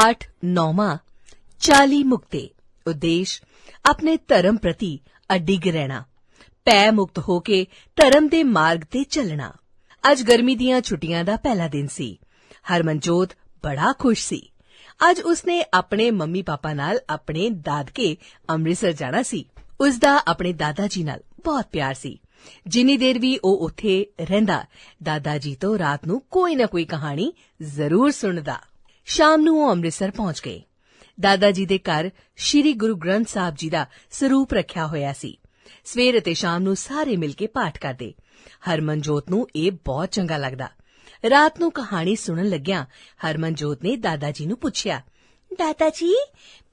ਪਾਠ 9ਵਾਂ 40 ਮੁਕਤੇ ਉਦੇਸ਼ ਆਪਣੇ ਧਰਮ ਪ੍ਰਤੀ ਅਡਿਗ ਰਹਿਣਾ ਪੈ ਮੁਕਤ ਹੋ ਕੇ ਧਰਮ ਦੇ ਮਾਰਗ ਤੇ ਚੱਲਣਾ ਅੱਜ ਗਰਮੀ ਦੀਆਂ ਛੁੱਟੀਆਂ ਦਾ ਪਹਿਲਾ ਦਿਨ ਸੀ ਹਰਮਨਜੋਤ ਬੜਾ ਖੁਸ਼ ਸੀ ਅੱਜ ਉਸਨੇ ਆਪਣੇ ਮੰਮੀ ਪਾਪਾ ਨਾਲ ਆਪਣੇ ਦਾਦਕੇ ਅੰਮ੍ਰਿਤਸਰ ਜਾਣਾ ਸੀ ਉਸ ਦਾ ਆਪਣੇ ਦਾਦਾ ਜੀ ਨਾਲ ਬਹੁਤ ਪਿਆਰ ਸੀ ਜਿੰਨੀ ਦੇਰ ਵੀ ਉਹ ਉੱਥੇ ਰਹਿੰਦਾ ਦਾਦਾ ਜੀ ਤੋਂ ਰਾਤ ਨੂੰ ਕੋਈ ਨਾ ਕੋਈ ਕਹਾਣੀ ਜ਼ਰੂਰ ਸੁਣਦਾ ਸ਼ਾਮ ਨੂੰ ਉਹ ਅੰਮ੍ਰਿਤਸਰ ਪਹੁੰਚ ਗਏ। ਦਾਦਾ ਜੀ ਦੇ ਘਰ ਸ੍ਰੀ ਗੁਰੂ ਗ੍ਰੰਥ ਸਾਹਿਬ ਜੀ ਦਾ ਸਰੂਪ ਰੱਖਿਆ ਹੋਇਆ ਸੀ। ਸਵੇਰ ਅਤੇ ਸ਼ਾਮ ਨੂੰ ਸਾਰੇ ਮਿਲ ਕੇ ਪਾਠ ਕਰਦੇ। ਹਰਮਨਜੋਤ ਨੂੰ ਇਹ ਬਹੁਤ ਚੰਗਾ ਲੱਗਦਾ। ਰਾਤ ਨੂੰ ਕਹਾਣੀ ਸੁਣਨ ਲੱਗਿਆਂ ਹਰਮਨਜੋਤ ਨੇ ਦਾਦਾ ਜੀ ਨੂੰ ਪੁੱਛਿਆ ਦਾਦਾ ਜੀ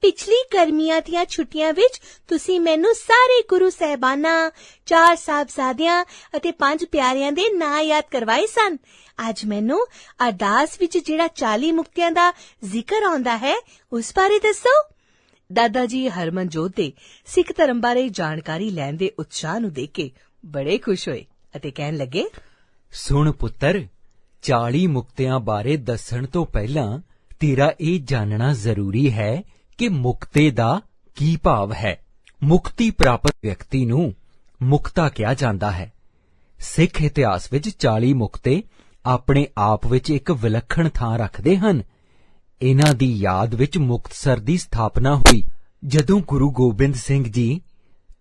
ਪਿਛਲੀ ਗਰਮੀਆਂ ਦੀਆਂ ਛੁੱਟੀਆਂ ਵਿੱਚ ਤੁਸੀਂ ਮੈਨੂੰ ਸਾਰੇ ਗੁਰੂ ਸਹਿਬਾਨਾਂ ਚਾਰ ਸਾਹਿਬਜ਼ਾਦਿਆਂ ਅਤੇ ਪੰਜ ਪਿਆਰਿਆਂ ਦੇ ਨਾਂ ਯਾਦ ਕਰਵਾਏ ਸਨ। ਅੱਜ ਮੈਨੂੰ ਅਰਦਾਸ ਵਿੱਚ ਜਿਹੜਾ 40 ਮੁਕਤਿਆਂ ਦਾ ਜ਼ਿਕਰ ਆਉਂਦਾ ਹੈ ਉਸ ਬਾਰੇ ਦੱਸੋ। ਦਾਦਾ ਜੀ ਹਰਮਨਜੋਤ ਦੇ ਸਿੱਖ ਧਰਮ ਬਾਰੇ ਜਾਣਕਾਰੀ ਲੈਣ ਦੇ ਉਤਸ਼ਾਹ ਨੂੰ ਦੇਖ ਕੇ ਬੜੇ ਖੁਸ਼ ਹੋਏ ਅਤੇ ਕਹਿਣ ਲੱਗੇ ਸੁਣ ਪੁੱਤਰ 40 ਮੁਕਤਿਆਂ ਬਾਰੇ ਦੱਸਣ ਤੋਂ ਪਹਿਲਾਂ ਤੇਰਾ ਇਹ ਜਾਣਨਾ ਜ਼ਰੂਰੀ ਹੈ ਕਿ ਮੁਕਤੇ ਦਾ ਕੀ ਭਾਵ ਹੈ। ਮੁਕਤੀ ਪ੍ਰਾਪਤ ਵਿਅਕਤੀ ਨੂੰ ਮੁਕਤਾ ਕਿਹਾ ਜਾਂਦਾ ਹੈ। ਸਿੱਖ ਇਤਿਹਾਸ ਵਿੱਚ 40 ਮੁਕਤੇ ਆਪਣੇ ਆਪ ਵਿੱਚ ਇੱਕ ਵਿਲੱਖਣ ਥਾਂ ਰੱਖਦੇ ਹਨ। ਇਹਨਾਂ ਦੀ ਯਾਦ ਵਿੱਚ ਮੁਕਤਸਰ ਦੀ ਸਥਾਪਨਾ ਹੋਈ। ਜਦੋਂ ਗੁਰੂ ਗੋਬਿੰਦ ਸਿੰਘ ਜੀ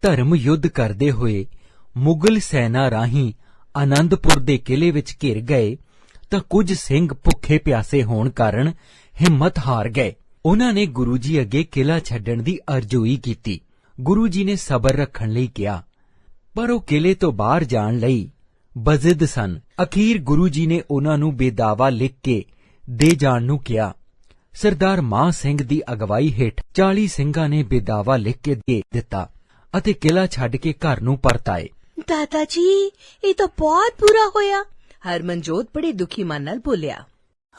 ਧਰਮ ਯੁੱਧ ਕਰਦੇ ਹੋਏ ਮੁਗਲ ਸੈਨਾ ਰਾਹੀਂ ਆਨੰਦਪੁਰ ਦੇ ਕਿਲੇ ਵਿੱਚ ਘਿਰ ਗਏ, ਤਾਂ ਕੁਝ ਸਿੰਘ ਭੁੱਖੇ ਪਿਆਸੇ ਹੋਣ ਕਾਰਨ ਹਿੰਮਤ ਹਾਰ ਗਏ। ਉਹਨਾਂ ਨੇ ਗੁਰੂ ਜੀ ਅੱਗੇ ਕਿਲਾ ਛੱਡਣ ਦੀ ਅਰਜ਼ੋਈ ਕੀਤੀ। ਗੁਰੂ ਜੀ ਨੇ ਸਬਰ ਰੱਖਣ ਲਈ ਕਿਹਾ। ਪਰ ਉਹ ਕਿਲੇ ਤੋਂ ਬਾਹਰ ਜਾਣ ਲਈ ਬਜ਼ਿੱਦ ਸਨ। ਅਖੀਰ ਗੁਰੂ ਜੀ ਨੇ ਉਹਨਾਂ ਨੂੰ ਬੇਦਾਵਾ ਲਿਖ ਕੇ ਦੇ ਜਾਣ ਨੂੰ ਕਿਹਾ। ਸਰਦਾਰ ਮਾਨ ਸਿੰਘ ਦੀ ਅਗਵਾਈ ਹੇਠ 40 ਸਿੰਘਾਂ ਨੇ ਬੇਦਾਵਾ ਲਿਖ ਕੇ ਦੇ ਦਿੱਤਾ ਅਤੇ ਕਿਲਾ ਛੱਡ ਕੇ ਘਰ ਨੂੰ ਪਰਤ ਆਏ ਦਾਦਾ ਜੀ ਇਹ ਤਾਂ ਬਹੁਤ ਬੁਰਾ ਹੋਇਆ। ਹਰਮਨਜੋਤ ਬੜੇ ਦੁਖੀ ਮਨ ਨਾਲ ਬੋਲਿਆ।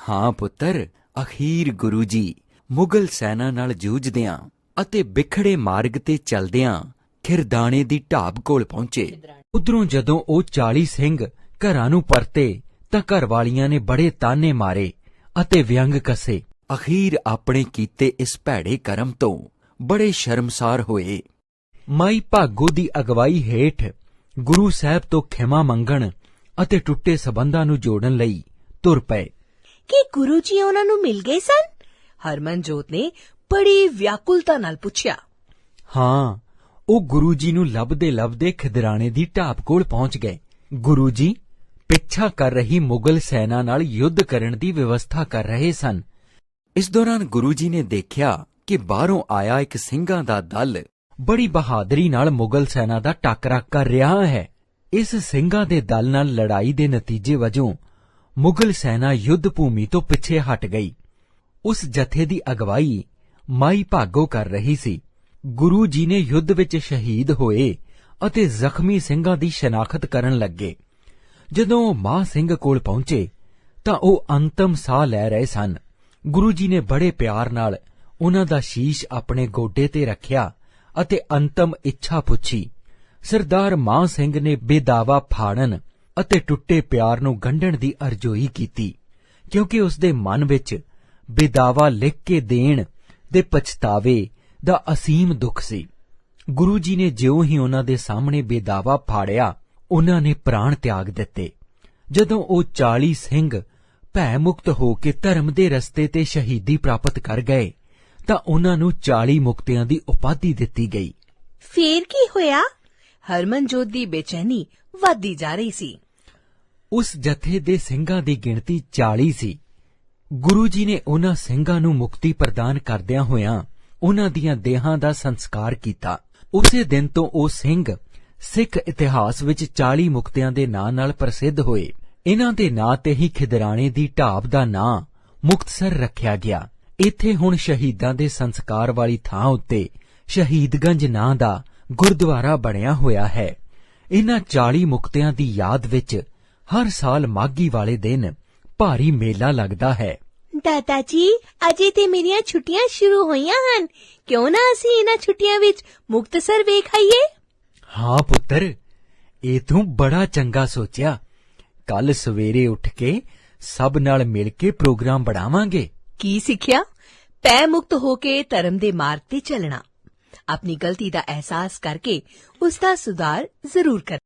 ਹਾਂ ਪੁੱਤਰ ਅਖੀਰ ਗੁਰੂ ਜੀ, ਮੁਗਲ ਸੈਨਾ ਨਾਲ ਜੂਝਦਿਆਂ ਅਤੇ ਵਿਖੜੇ ਮਾਰਗ ਤੇ ਚਲਦਿਆਂ ਖਿਰਦਾਣੇ ਦੀ ਢਾਬ ਕੋਲ ਪਹੁੰਚੇ। ਉਧਰੋਂ ਜਦੋਂ ਉਹ 40 ਸਿੰਘ ਘਰਾਂ ਨੂੰ ਪਰਤੇ, ਤਾਂ ਘਰ ਵਾਲੀਆਂ ਨੇ ਬੜੇ ਤਾਨੇ ਮਾਰੇ ਅਤੇ ਵਿਅੰਗ ਕਸੇ। ਅਖੀਰ ਆਪਣੇ ਕੀਤੇ ਇਸ ਭੈੜੇ ਕਰਮ ਤੋਂ ਬੜੇ ਸ਼ਰਮਸਾਰ ਹੋਏ। ਮਾਈ ਭਾਗੋ ਦੀ ਅਗਵਾਈ ਹੇਠ ਗੁਰੂ ਸਾਹਿਬ ਤੋਂ ਖਿਮਾ ਮੰਗਣ ਅਤੇ ਟੁੱਟੇ ਸਬੰਧਾਂ ਨੂੰ ਜੋੜਨ ਲਈ ਤੁਰ ਪਏ। ਕਿ ਗੁਰੂ ਜੀ ਉਹਨਾਂ ਨੂੰ ਮਿਲ ਗਏ ਸਨ? ਹਰਮਨਜੋਤ ਨੇ ਬੜੀ ਵਿਆਕੁਲਤਾ ਨਾਲ ਪੁੱਛਿਆ। ਹਾਂ, ਉਹ ਗੁਰੂ ਜੀ ਨੂੰ ਲੱਭਦੇ ਲੱਭਦੇ ਖਿਦਰਾਣੇ ਦੀ ਢਾਬ ਕੋਲ ਪਹੁੰਚ ਗਏ। ਗੁਰੂ ਜੀ ਪਿੱਛਾ ਕਰ ਰਹੀ ਮੁਗਲ ਸੈਨਾ ਨਾਲ ਯੁੱਧ ਕਰਨ ਦੀ ਵਿਵਸਥਾ ਕਰ ਰਹੇ ਸਨ। ਇਸ ਦੌਰਾਨ ਗੁਰੂ ਜੀ ਨੇ ਦੇਖਿਆ ਕਿ ਬਾਹਰੋਂ ਆਇਆ ਇੱਕ ਸਿੰਘਾਂ ਦਾ ਦਲ ਬੜੀ ਬਹਾਦਰੀ ਨਾਲ ਮੁਗਲ ਸੈਨਾ ਦਾ ਟਾਕਰਾ ਕਰ ਰਿਹਾ ਹੈ। ਇਸ ਸਿੰਘਾਂ ਦੇ ਦਲ ਨਾਲ ਲੜਾਈ ਦੇ ਨਤੀਜੇ ਵਜੋਂ ਮੁਗਲ ਸੈਨਾ ਯੁੱਧ ਭੂਮੀ ਤੋਂ ਪਿੱਛੇ ਹਟ ਗਈ। ਉਸ ਜਥੇ ਦੀ ਅਗਵਾਈ ਮਾਈ ਭਾਗੋ ਕਰ ਰਹੀ ਸੀ। ਗੁਰੂ ਜੀ ਨੇ ਯੁੱਧ ਵਿੱਚ ਸ਼ਹੀਦ ਹੋਏ ਅਤੇ ਜ਼ਖਮੀ ਸਿੰਘਾਂ ਦੀ ਸ਼ਨਾਖਤ ਕਰਨ ਲੱਗੇ। ਜਦੋਂ ਉਹ ਮਾਂ ਸਿੰਘ ਕੋਲ ਪਹੁੰਚੇ ਤਾਂ ਉਹ ਅੰਤਮ ਸਾਹ ਲੈ ਰਹੇ ਸਨ। ਗੁਰੂ ਜੀ ਨੇ ਬੜੇ ਪਿਆਰ ਨਾਲ ਉਹਨਾਂ ਦਾ ਸ਼ੀਸ਼ ਆਪਣੇ ਗੋਡੇ ਤੇ ਰੱਖਿਆ ਅਤੇ ਅੰਤਮ ਇੱਛਾ ਪੁੱਛੀ। ਸਰਦਾਰ ਮਾਂ ਸਿੰਘ ਨੇ ਬੇਦਾਵਾ ਫਾੜਨ ਅਤੇ ਟੁੱਟੇ ਪਿਆਰ ਨੂੰ ਗੰਢਣ ਦੀ ਅਰਜ਼ੋਈ ਕੀਤੀ, ਕਿਉਂਕਿ ਉਸ ਦੇ ਮਨ ਵਿੱਚ ਬੇਦਾਵਾ ਲਿਖ ਕੇ ਦੇਣ ਦੇ ਪਛਤਾਵੇ ਦਾ ਅਸੀਮ ਦੁੱਖ ਸੀ। ਗੁਰੂ ਜੀ ਨੇ ਜਿਉਂ ਹੀ ਉਹਨਾਂ ਦੇ ਸਾਹਮਣੇ ਬੇਦਾਵਾ ਫਾੜਿਆ, ਉਹਨਾਂ ਨੇ ਪ੍ਰਾਣ ਤਿਆਗ ਦਿੱਤੇ। ਜਦੋਂ ਉਹ 40 ਸਿੰਘ ਭੈ ਮੁਕਤ ਹੋ ਕੇ ਧਰਮ ਦੇ ਰਸਤੇ ਤੇ ਸ਼ਹੀਦੀ ਪ੍ਰਾਪਤ ਕਰ ਗਏ, ਤਾਂ ਉਹਨਾਂ ਨੂੰ 40 ਮੁਕਤਿਆਂ ਦੀ ਉਪਾਧੀ ਦਿੱਤੀ ਗਈ। ਫੇਰ ਕੀ ਹੋਇਆ? ਹਰਮਨਜੋਤ ਦੀ ਬੇਚੈਨੀ ਵੱਧਦੀ ਜਾ ਰਹੀ ਸੀ। ਉਸ ਜਥੇ ਦੇ ਸਿੰਘਾਂ ਦੀ ਗਿਣਤੀ 40 ਸੀ। ਗੁਰੂ ਜੀ ਨੇ ਉਹਨਾਂ ਸਿੰਘਾਂ ਨੂੰ ਮੁਕਤੀ ਪ੍ਰਦਾਨ ਕਰਦਿਆਂ ਹੋਇਆਂ ਉਹਨਾਂ ਦੀਆਂ ਦੇਹਾਂ ਦਾ ਸੰਸਕਾਰ ਕੀਤਾ। ਉਸੇ ਦਿਨ ਤੋਂ ਉਹ ਸਿੰਘ ਸਿੱਖ ਇਤਿਹਾਸ ਵਿੱਚ 40 ਮੁਕਤਿਆਂ ਦੇ ਨਾਂ ਨਾਲ ਪ੍ਰਸਿੱਧ ਹੋਏ। ਇਹਨਾਂ ਦੇ ਨਾਂ ਤੇ ਹੀ ਖਿਦਰਾਣੇ ਦੀ ਢਾਬ ਦਾ ਨਾਂ ਮੁਕਤਸਰ ਰੱਖਿਆ ਗਿਆ। ਇੱਥੇ ਹੁਣ ਸ਼ਹੀਦਾਂ ਦੇ ਸੰਸਕਾਰ ਵਾਲੀ ਥਾਂ ਉੱਤੇ ਸ਼ਹੀਦਗੰਜ ਨਾਂ ਦਾ ਗੁਰਦੁਆਰਾ ਬਣਿਆ ਹੋਇਆ ਹੈ। ਇਹਨਾਂ 40 ਮੁਕਤਿਆਂ ਦੀ ਯਾਦ ਵਿੱਚ ਹਰ ਸਾਲ ਮਾਗੀ ਵਾਲੇ ਦਿਨ ਭਾਰੀ ਮੇਲਾ ਲੱਗਦਾ ਹੈ। ਦਾਦਾ ਜੀ ਅਜੇ ਤੇ ਮੇਰੀਆਂ ਛੁੱਟੀਆਂ ਸ਼ੁਰੂ ਹੋਈਆਂ ਹਨ। ਕਿਉਂ ਨਾ ਅਸੀਂ ਇਹਨਾਂ ਛੁੱਟੀਆਂ ਵਿੱਚ ਮੁਕਤਸਰ ਵੇਖ ਆਈਏ? ਹਾਂ ਪੁੱਤਰ ਇਹ ਤੂੰ ਬੜਾ ਚੰਗਾ ਸੋਚਿਆ। ਕੱਲ ਸਵੇਰੇ ਉੱਠ ਕੇ ਸਭ ਨਾਲ ਮਿਲ ਕੇ ਪ੍ਰੋਗਰਾਮ ਬਣਾਵਾਂਗੇ। ਕੀ ਸਿੱਖਿਆ? ਪੈ ਮੁਕਤ ਹੋ ਕੇ ਧਰਮ ਦੇ ਮਾਰਗ ਤੇ ਚੱਲਣਾ। ਆਪਣੀ ਗਲਤੀ ਦਾ ਅਹਿਸਾਸ ਕਰਕੇ ਉਸ ਦਾ ਸੁਧਾਰ ਜ਼ਰੂਰ ਕਰ